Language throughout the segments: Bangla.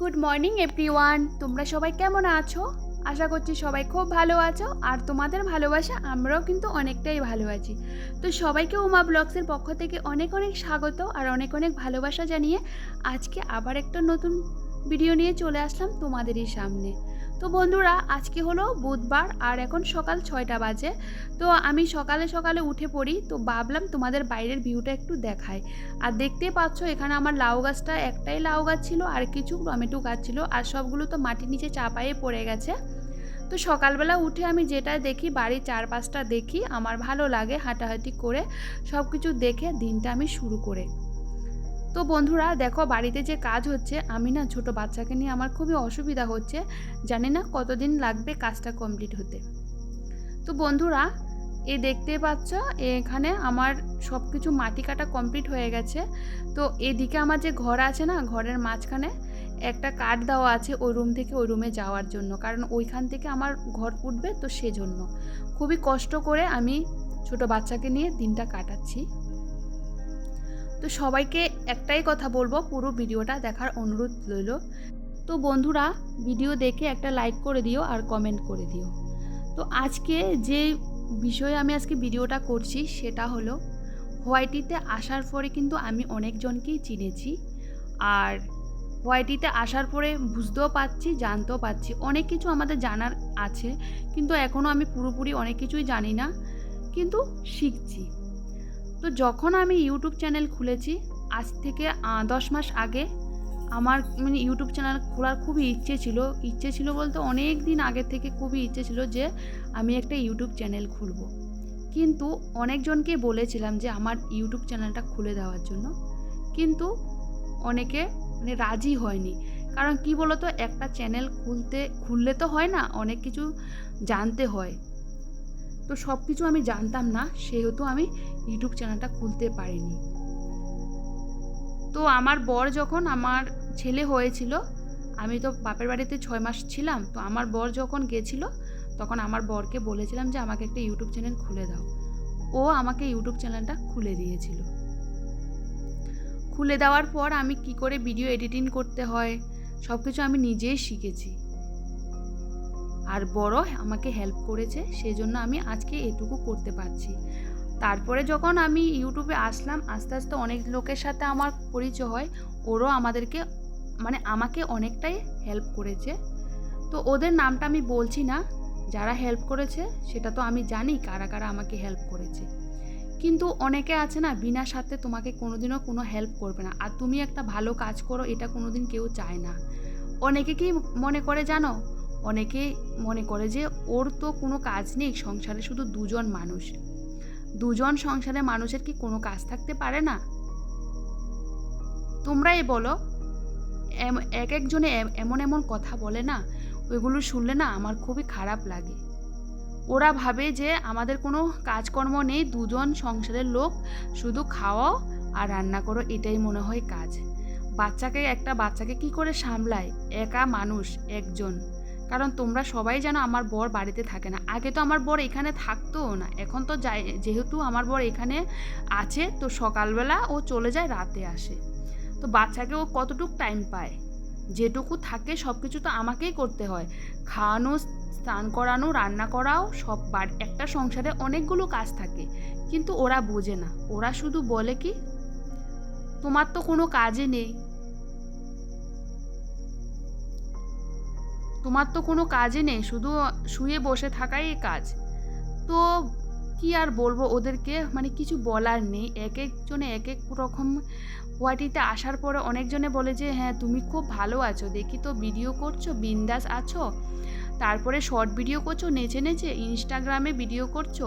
গুড মর্নিং এভরিওয়ান তোমরা সবাই কেমন আছো? আশা করছি সবাই খুব ভালো আছো, আর তোমাদের ভালোবাসা আমরাও কিন্তু অনেকটাই ভালো আছি। তো সবাইকে উমা ব্লগসের পক্ষ থেকে অনেক অনেক স্বাগত আর অনেক অনেক ভালোবাসা জানিয়ে আজকে আবার একটা নতুন ভিডিও নিয়ে চলে আসলাম তোমাদেরই সামনে। তো বন্ধুরা, আজকে হলো বুধবার আর এখন সকাল ছয়টা বাজে। তো আমি সকালে সকালে উঠে পড়ি, তো ভাবলাম তোমাদের বাইরের ভিউটা একটু দেখাই। আর দেখতেই পাচ্ছ, এখানে আমার লাউ গাছটা একটাই লাউ গাছ ছিল আর কিছু টমেটো গাছ ছিল আর সবগুলো তো মাটির নিচে চাপায়ে পড়ে গেছে। তো সকালবেলা উঠে আমি যেটা দেখি, বাড়ির চারপাশটা দেখি, আমার ভালো লাগে হাঁটাহাঁটি করে সব কিছু দেখে দিনটা আমি শুরু করে। তো বন্ধুরা দেখো বাড়িতে যে কাজ হচ্ছে, আমি না ছোট বাচ্চাকে নিয়ে আমার খুবই অসুবিধা হচ্ছে, জানি না কতদিন লাগবে কাজটা কমপ্লিট হতে। তো বন্ধুরা, এ দেখতে পাচ্ছ, এখানে আমার সব কিছু মাটি কাটা কমপ্লিট হয়ে গেছে। তো এদিকে আমার যে ঘর আছে না, ঘরের মাঝখানে একটা কাঠ দেওয়া আছে ওই রুম থেকে ওই রুমে যাওয়ার জন্য। কারণ ওইখান থেকে আমার ঘর উঠবে তো সেজন্য। খুবই কষ্ট করে আমি ছোট বাচ্চাকে নিয়ে দিনটা কাটাচ্ছি। তো সবাইকে একটাই কথা বলব, পুরো ভিডিওটা দেখার অনুরোধ রইল। তো বন্ধুরা, ভিডিও দেখে একটা লাইক করে দিও আর কমেন্ট করে দিও। তো আজকে যে বিষয়ে আমি আজকে ভিডিওটা করছি সেটা হলো, হোয়াইটিতে আসার পরে কিন্তু আমি অনেকজনকেই চিনেছি আর হোয়াইটিতে আসার পরে বুঝতেও পারছি, জানতেও পারছি। অনেক কিছু আমাদের জানার আছে, কিন্তু এখনও আমি পুরোপুরি অনেক কিছুই জানি না, কিন্তু শিখছি। তো যখন আমি ইউটিউব চ্যানেল খুলেছি, আজ থেকে দশ মাস আগে, আমার মানে ইউটিউব চ্যানেল খোলার খুবই ইচ্ছে ছিল। ইচ্ছে ছিল বলতে অনেক দিন আগে থেকে খুবই ইচ্ছে ছিল যে, আমি একটা ইউটিউব চ্যানেল খুলব। কিন্তু অনেকজনকে বলেছিলাম যে, আমার ইউটিউব চ্যানেলটা খুলে দেওয়ার জন্য। কিন্তু অনেকে মানে রাজি হয়নি। কারণ কি বলতো, একটা চ্যানেল খুলতে, খুললে তো হয় না, অনেক কিছু জানতে হয়। তো সব কিছু আমি জানতাম না, সেহেতু আমি ইউটিউব চ্যানেলটা খুলতে পারিনি। তো আমার বর যখন আমার ছেলে হয়েছিল, আমি তো বাপের বাড়িতে ছয় মাস ছিলাম, তো আমার বর যখন গেছিল, তখন আমার বরকে বলেছিলাম যে, আমাকে একটা ইউটিউব চ্যানেল খুলে দাও। ও আমাকে ইউটিউব চ্যানেলটা খুলে দিয়েছিল। খুলে দেওয়ার পর আমি কি করে ভিডিও এডিটিং করতে হয় সব কিছু আমি নিজেই শিখেছি। আর বড় আমাকে হেল্প করেছে সেই জন্য আমি আজকে এটুকু করতে পারছি। তারপরে যখন আমি ইউটিউবে আসলাম, আস্তে আস্তে অনেক লোকের সাথে আমার পরিচয় হয়। ওরও আমাদেরকে মানে আমাকে অনেকটাই হেল্প করেছে। তো ওদের নামটা আমি বলছি না, যারা হেল্প করেছে, সেটা তো আমি জানি কারা কারা আমাকে হেল্প করেছে। কিন্তু অনেকে আছে না, বিনা সাথে তোমাকে কোনোদিনও কোনো হেল্প করবে না। আর তুমি একটা ভালো কাজ করো, এটা কোনোদিন কেউ চায় না। অনেকে কি মনে করে জানো? অনেকে মনে করে যে, ওর তো কোনো কাজ নেই, সংসারে শুধু দুজন মানুষ। দুজন সংসারে মানুষের কি কোনো কাজ থাকতে পারে না? তোমরাই বলো। এক একজনে এমন এমন কথা বলে না, ওইগুলো শুনলে না আমার খুবই খারাপ লাগে। ওরা ভাবে যে আমাদের কোনো কাজকর্ম নেই, দুজন সংসারের লোক শুধু খাওয়াও আর রান্না করো, এটাই মনে হয় কাজ। বাচ্চাকে, একটা বাচ্চাকে কি করে সামলায়? একা মানুষ, একজন। কারণ তোমরা সবাই জানো আমার বর বাড়িতে থাকে না। আগে তো আমার বর এখানে থাকতোও না, এখন তো যাই, যেহেতু আমার বর এখানে আছে, তো সকালবেলা ও চলে যায়, রাতে আসে। তো বাচ্চাকে ও কতটুক টাইম পায়? যেটুকু থাকে সব কিছু তো আমাকেই করতে হয়। খাওয়ানো, স্নান করানো, রান্না করাও, সব বাড়ি, একটা সংসারে অনেকগুলো কাজ থাকে, কিন্তু ওরা বোঝে না। ওরা শুধু বলে কি, তোমার তো কোনো কাজে নেই। তোমার তো কোনো কাজে নেই, শুধু শুয়ে বসে থাকাই কাজ। তো কি আর বলব ওদেরকে? মানে কিছু বলার নেই। এক একজনে এক এক রকম ওয়াটিতে আসার পরে অনেকজনে বলে যে হ্যাঁ তুমি খুব ভালো আছো। দেখি তো ভিডিও করছ, বিন্দাস আছো। তারপরে শর্ট ভিডিও করছ, নেচে নেচে ইনস্টাগ্রামে ভিডিও করছ,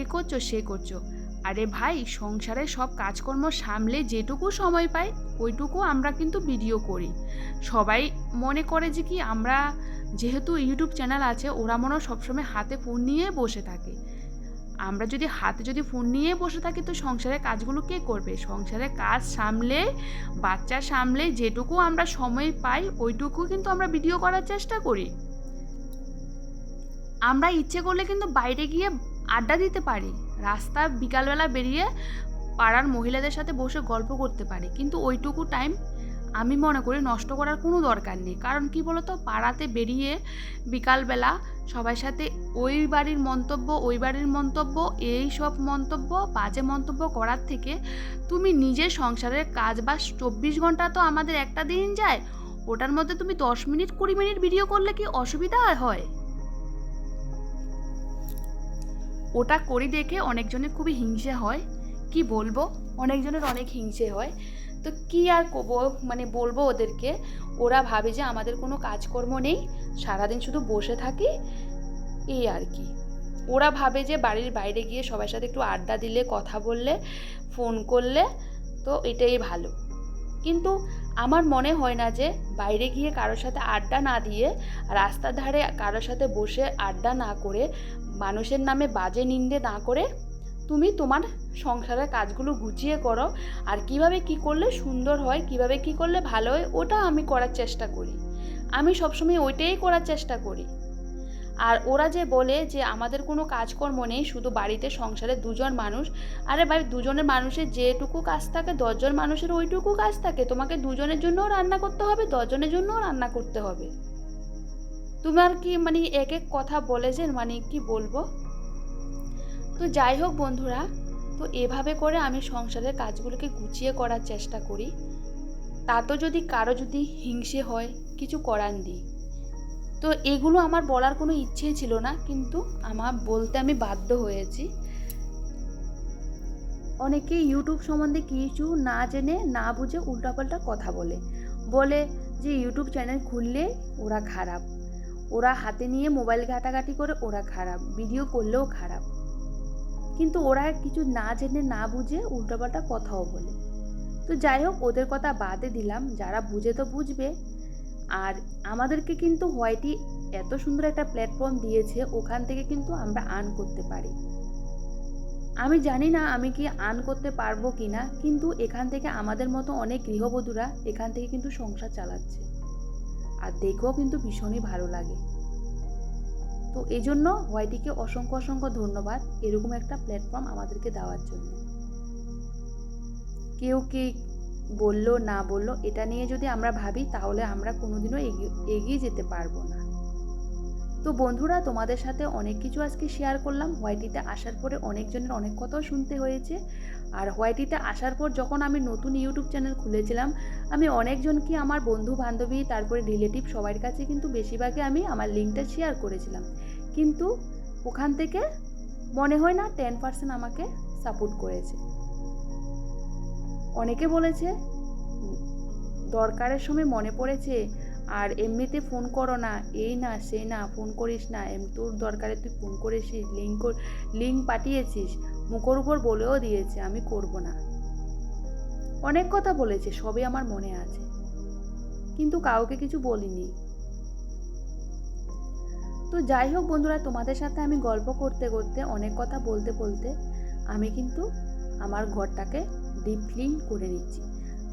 এ করছ, সে করছ। আরে ভাই, সংসারে সব কাজকর্ম সামলে যেটুকু সময় পাই, ওইটুকু আমরা কিন্তু ভিডিও করি। সবাই মনে করে যে কি আমরা যেহেতু ইউটিউব চ্যানেল আছে, ওরা মনে সবসময় হাতে ফোন নিয়ে বসে থাকে। আমরা যদি হাতে যদি ফোন নিয়ে বসে থাকি, তো সংসারের কাজগুলো কে করবে? সংসারের কাজ সামলে, বাচ্চা সামলে যেটুকু আমরা সময় পাই, ওইটুকু কিন্তু আমরা ভিডিও করার চেষ্টা করি। আমরা ইচ্ছে করলে কিন্তু বাইরে গিয়ে আড্ডা দিতে পারি, রাস্তা বিকালবেলা বেরিয়ে পাড়ার মহিলাদের সাথে বসে গল্প করতে পারি। কিন্তু ওইটুকু টাইম আমি মনে করি নষ্ট করার কোনো দরকার নেই। কারণ কি বলতো? পাড়াতে বেরিয়ে বিকালবেলা সবার সাথে ওই বাড়ির মন্তব্য, ওই বাড়ির মন্তব্য, এই সব মন্তব্য, বাজে মন্তব্য করার থেকে তুমি নিজের সংসারের কাজ বাস চব্বিশ ঘণ্টা তো আমাদের একটা দিন যায়। ওটার মধ্যে তুমি দশ মিনিট, কুড়ি মিনিট ভিডিও করলে কি অসুবিধা হয়? ওটা করি দেখে অনেকজনের খুবই হিংসে হয়। কি বলব? অনেকজনের অনেক হিংসে হয়। তো কি আর মানে বলব ওদেরকে? ওরা ভাবে যে আমাদের কোনো কাজকর্ম নেই, সারাদিন শুধু বসে থাকি, এই আর কি। ওরা ভাবে যে বাড়ির বাইরে গিয়ে সবার সাথে একটু আড্ডা দিলে, কথা বললে ফোন করলে, তো এটাই ভালো। কিন্তু আমার মনে হয় না যে বাইরে গিয়ে কারোর সাথে আড্ডা না দিয়ে রাস্তার ধারে কারোর সাথে বসে আড্ডা না করে, মানুষের নামে বাজে নিন্দে না করে তুমি তোমার সংসারের কাজগুলো গুছিয়ে করো। আর কীভাবে কি করলে সুন্দর হয়, কীভাবে কি করলে ভালো হয়, ওটা আমি করার চেষ্টা করি। আমি সবসময় ওইটাই করার চেষ্টা করি। আর ওরা যে বলে যে আমাদের কোনো কাজকর্ম নেই, শুধু বাড়িতে সংসারে দুজন মানুষ, আরে ভাই দুজনের মানুষের যেটুকু কাজ থাকে, দশজন মানুষের ওইটুকু কাজ থাকে, তোমাকে দুজনের জন্যও রান্না করতে হবে, দশজনের জন্যও রান্না করতে হবে। তোমার কি মানে এক এক কথা বলেছেন মানে কি বলব? তো যাই হোক বন্ধুরা, তো এভাবে করে আমি সংসারের কাজগুলোকে গুছিয়ে করার চেষ্টা করি। তা তো যদি কারও যদি হিংসে হয়, কিছু করার নেই। তো এগুলো আমার বলার কোনো ইচ্ছেই ছিল না, কিন্তু আমার বলতে আমি বাধ্য হয়েছি। অনেকে ইউটিউব সম্বন্ধে কিছু না জেনে, না বুঝে উল্টাপাল্টা কথা বলে। বলে যে ইউটিউব চ্যানেল খুললে ওরা খারাপ। ওরা হাতে নিয়ে মোবাইল ঘাটাঘাটি করে ওরা খারাপ, ভিডিও করলেও খারাপ। কিন্তু ওরা কিছু না জেনে, না বুঝে উল্টোপাল্টা কথাও বলে। তো যাই হোক, ওদের কথা বাদে দিলাম। যারা বুঝে তো বুঝবে। আর আমাদেরকে কিন্তু হোয়াইটি এত সুন্দর একটা প্ল্যাটফর্ম দিয়েছে, ওখান থেকে কিন্তু আমরা আর্ন করতে পারি। আমি জানি না আমি কি আর্ন করতে পারব কি না, কিন্তু এখান থেকে আমাদের মতো অনেক গৃহবধূরা এখান থেকে কিন্তু সংসার চালাচ্ছে। আর দেখেও কিন্তু ভীষণই ভালো লাগে। তো এই জন্য হোয়াইটিকে অসংখ্য অসংখ্য ধন্যবাদ এরকম একটা প্ল্যাটফর্ম আমাদেরকে দেওয়ার জন্য। কেউ কি বলল, না বলল, এটা নিয়ে যদি আমরা ভাবি, তাহলে আমরা কোনোদিনও এগিয়ে এগিয়ে যেতে পারব না। তো বন্ধুরা, তোমাদের সাথে অনেক কিছু আজকে শেয়ার করলাম। হোয়াইটিতে আসার পরে অনেকজনের অনেক কথাও শুনতে হয়েছে। আর হোয়াইটিতে আসার পর যখন আমি নতুন ইউটিউব চ্যানেল খুলেছিলাম, আমি অনেকজনকে আমার বন্ধু বান্ধবী তারপরে রিলেটিভ সবার কাছে কিন্তু বেশিরভাগই আমি আমার লিঙ্কটা শেয়ার করেছিলাম। কিন্তু ওখান থেকে মনে হয় না টেন পার্সেন্ট আমাকে সাপোর্ট করেছে। অনেকে বলেছে, দরকারের সময় মনে পড়েছে, আর এমনিতে ফোন করো না, এই না সেই না ফোন করিস না, এম, তোর দরকারে তুই ফোন করেছিস লিঙ্ক লিঙ্ক পাঠিয়েছিস, মুখর উপর বলেও দিয়েছে, আমি করব না। অনেক কথা বলেছে, সবই আমার মনে আছে। কিন্তু কাউকে কিছু বলিনি। তো যাই হোক বন্ধুরা, তোমাদের সাথে আমি গল্প করতে করতে, অনেক কথা বলতে বলতে, আমি কিন্তু আমার ঘরটাকে ডিপ ক্লিন করে নিচ্ছি।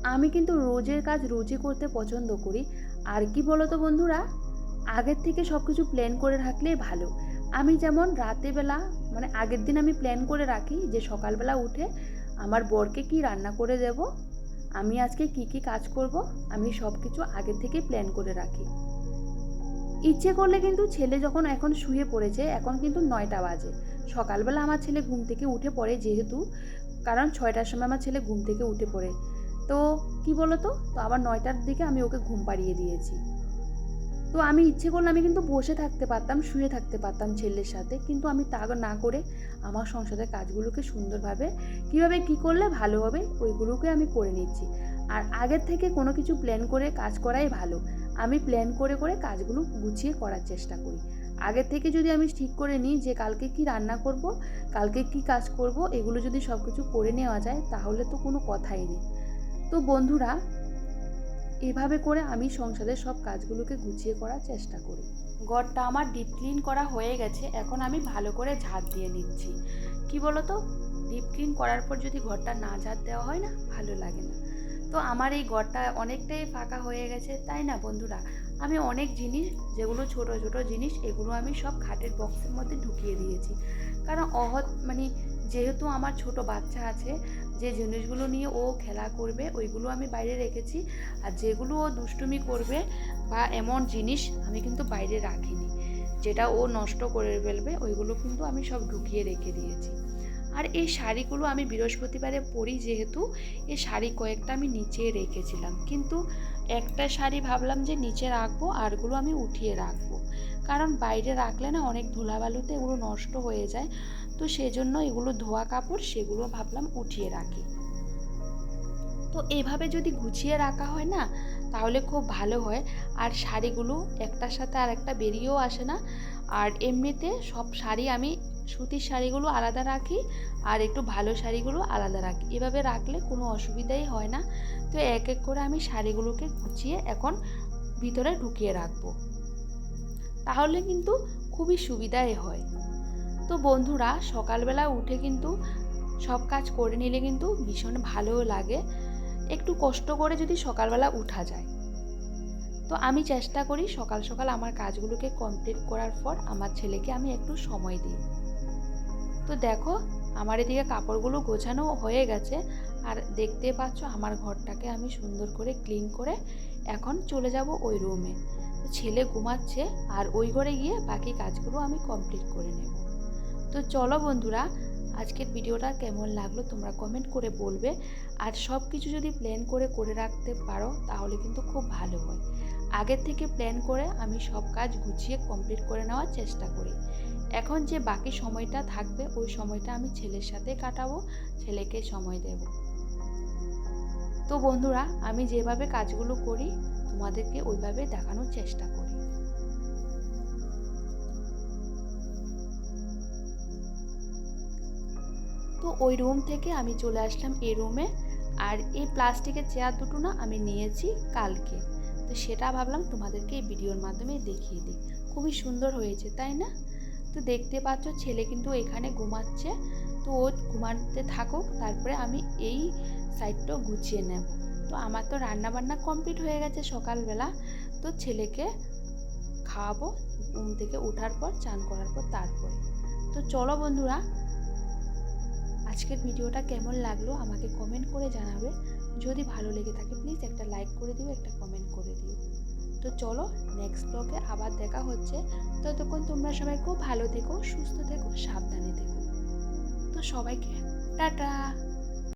আমি কিন্তু রোজের কাজ রোজই করতে পছন্দ করি। আর কি বলো তো বন্ধুরা? আগের থেকে সব কিছু প্ল্যান করে রাখলেই ভালো। আমি যেমন রাতেবেলা মানে আগের দিন আমি প্ল্যান করে রাখি যে সকালবেলা উঠে আমার বরকে কি রান্না করে দেব, আমি আজকে কি কি কাজ করব, আমি সব কিছু আগের থেকে প্ল্যান করে রাখি। ইচ্ছে করলে কিন্তু ছেলে যখন এখন শুয়ে পড়েছে, এখন কিন্তু নয়টা বাজে। সকালবেলা আমার ছেলে ঘুম থেকে উঠে পড়ে যেহেতু কারণ ছয়টার সময় আমার ছেলে ঘুম থেকে উঠে পড়ে। তো কি বলো তো তো আবার নয়টার দিকে আমি ওকে ঘুম পাড়িয়ে দিয়েছি। তো আমি ইচ্ছে করলে আমি কিন্তু বসে থাকতে পারতাম, শুয়ে থাকতে পারতাম ছেলের সাথে। কিন্তু আমি তা না করে আমার সংসারের কাজগুলোকে সুন্দরভাবে কীভাবে কি করলে ভালো হবে ওইগুলোকে আমি করে নিচ্ছি। আর আগের থেকে কোনো কিছু প্ল্যান করে কাজ করাই ভালো। আমি প্ল্যান করে করে কাজগুলো গুছিয়ে করার চেষ্টা করি। আগের থেকে যদি আমি ঠিক করে নিই যে কালকে কি রান্না করব, কালকে কি কাজ করব, এগুলো যদি সব কিছু করে নেওয়া যায়, তাহলে তো কোনো কথাই নেই। তো বন্ধুরা, এভাবে করে আমি সংসারের সব কাজগুলোকে গুছিয়ে করার চেষ্টা করি। ঘরটা আমার ডিপ ক্লিন করা হয়ে গেছে, এখন আমি ভালো করে ঝাড় দিয়ে নিচ্ছি। কি বলো তো ডিপ ক্লিন করার পর যদি ঘরটা না ঝাড় দেওয়া হয় না, ভালো লাগে না। তো আমার এই ঘরটা অনেকটাই ফাঁকা হয়ে গেছে, তাই না বন্ধুরা? আমি অনেক জিনিস, যেগুলো ছোট ছোট জিনিস, এগুলো আমি সব খাটের বক্সের মধ্যে ঢুকিয়ে দিয়েছি। কারণ অহৎ মানে যেহেতু আমার ছোট বাচ্চা আছে, যে জিনিসগুলো নিয়ে ও খেলা করবে, ওইগুলো আমি বাইরে রেখেছি। আর যেগুলো ও দুষ্টুমি করবে বা এমন জিনিস আমি কিন্তু বাইরে রাখিনি। যেটা ও নষ্ট করে ফেলবে, ওইগুলো কিন্তু আমি সব ঢুকিয়ে রেখে দিয়েছি। আর এই শাড়িগুলো আমি বৃহস্পতিবারে পরি যেহেতু এই শাড়ি কয়েকটা আমি নিচে রেখেছিলাম। কিন্তু একটা শাড়ি ভাবলাম যে নিচে রাখব, আরগুলো আমি উঠিয়ে রাখব। কারণ বাইরে রাখলে না অনেক ধুলাবালুতে এগুলো নষ্ট হয়ে যায়, তো সেজন্য এগুলো ধোয়া কাপড় সেগুলো ভাবলাম উঠিয়ে রাখি। তো এভাবে যদি গুছিয়ে রাখা হয় না, তাহলে খুব ভালো হয়। আর শাড়িগুলো একটার সাথে আর একটা বেরিয়েও আসে না। আর এমনিতে সব শাড়ি আমি সুতির শাড়িগুলো আলাদা রাখি আর একটু ভালো শাড়িগুলো আলাদা রাখি। এভাবে রাখলে কোনো অসুবিধাই হয় না। তো এক এক করে আমি শাড়িগুলোকে গুছিয়ে এখন ভিতরে ঢুকিয়ে রাখব। তাহলে কিন্তু খুবই সুবিধাই হয়। তো বন্ধুরা, সকালবেলা উঠে কিন্তু সব কাজ করে নিলে কিন্তু ভীষণ ভালোও লাগে। একটু কষ্ট করে যদি সকালবেলা উঠা যায়। তো আমি চেষ্টা করি সকাল সকাল আমার কাজগুলোকে কমপ্লিট করার পর আমার ছেলেকে আমি একটু সময় দিই। তো দেখো, আমার এদিকে কাপড়গুলো গোছানো হয়ে গেছে। আর দেখতে পাচ্ছ আমার ঘরটাকে আমি সুন্দর করে ক্লিন করে এখন চলে যাব ওই রুমে ছেলে ঘুমাচ্ছে আর ওই ঘরে গিয়ে বাকি কাজগুলো আমি কমপ্লিট করে নেব। তো চলো বন্ধুরা আজকের ভিডিওটা কেমন লাগল তোমরা কমেন্ট করে বলবে। আর সব কিছু যদি প্ল্যান করে করে রাখতে পারো, তাহলে কিন্তু খুব ভালো হয়। আগের থেকে প্ল্যান করে আমি সব কাজ গুছিয়ে কমপ্লিট করে নেওয়ার চেষ্টা করি। এখন যে বাকি সময়টা থাকবে, ওই সময়টা আমি ছেলের সাথে কাটাবো, ছেলেকে সময় দেব। তো বন্ধুরা, আমি যেভাবে কাজগুলো করি, তোমাদেরকে ওইভাবে দেখানোর চেষ্টা করি। তো ওই রুম থেকে আমি চলে আসলাম এই রুমে আর এই প্লাস্টিকের চেয়ার দুটো না আমি নিয়েছি কালকে। তো সেটা ভাবলাম তোমাদেরকে এই ভিডিওর মাধ্যমে দেখিয়ে দিই। খুবই সুন্দর হয়েছে, তাই না? তো দেখতে পাচ্ছ ছেলে কিন্তু এখানে ঘুমাচ্ছে। তো ও ঘুমাতে থাকুক, তারপরে আমি এই সাইডটাও গুছিয়ে নেব। তো আমার তো রান্না বান্না কমপ্লিট হয়ে গেছে সকালবেলা। তো ছেলেকে খাওয়াবো, ঘুম থেকে ওঠার পর, চান করার পর, তারপরে। তো চলো বন্ধুরা আজকের ভিডিওটা কেমন লাগল আমাকে কমেন্ট করে জানাবে। যদি ভালো লেগে থাকে প্লিজ একটা লাইক করে দিও, একটা কমেন্ট করে দিও। তো চলো নেক্সট ব্লগে আবার দেখা হচ্ছে। ততক্ষণ তোমরা সবাই খুব ভালো থেকো, সুস্থ থেকো, সাবধানে থেকো। তো সবাইকে, টাটা!